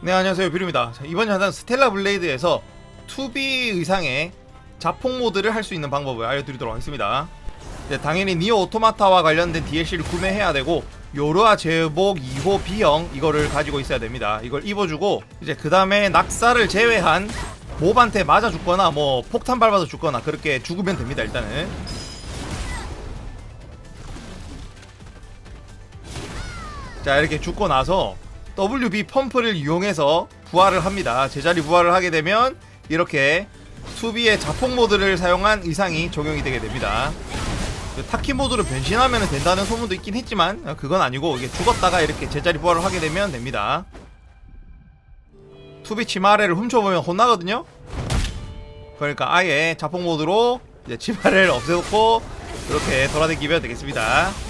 네 안녕하세요. 뷰입니다. 이번 영상 스텔라 블레이드에서 투비 의상의 자폭 모드를 할 수 있는 방법을 알려드리도록 하겠습니다. 이제 당연히 니오 오토마타와 관련된 DLC를 구매해야 되고 요르아 제복 2호 B형 이거를 가지고 있어야 됩니다. 이걸 입어주고 이제 그 다음에 낙사를 제외한 몹한테 맞아 죽거나 뭐 폭탄 밟아서 죽거나 그렇게 죽으면 됩니다 일단은. 자 이렇게 죽고 나서 WB 펌프를 이용해서 부활을 합니다. 제자리 부활을 하게 되면 이렇게 수비의 자폭 모드를 사용한 의상이 적용이 되게 됩니다. 그 타키 모드로 변신하면 된다는 소문도 있긴 했지만 어, 그건 아니고 이게 죽었다가 이렇게 제자리 부활을 하게 되면 됩니다. 투비 치마레를 훔쳐보면 혼나거든요. 그러니까 아예 자폭 모드로 이제 치마레를 없애놓고 이렇게 돌아다니면 되겠습니다.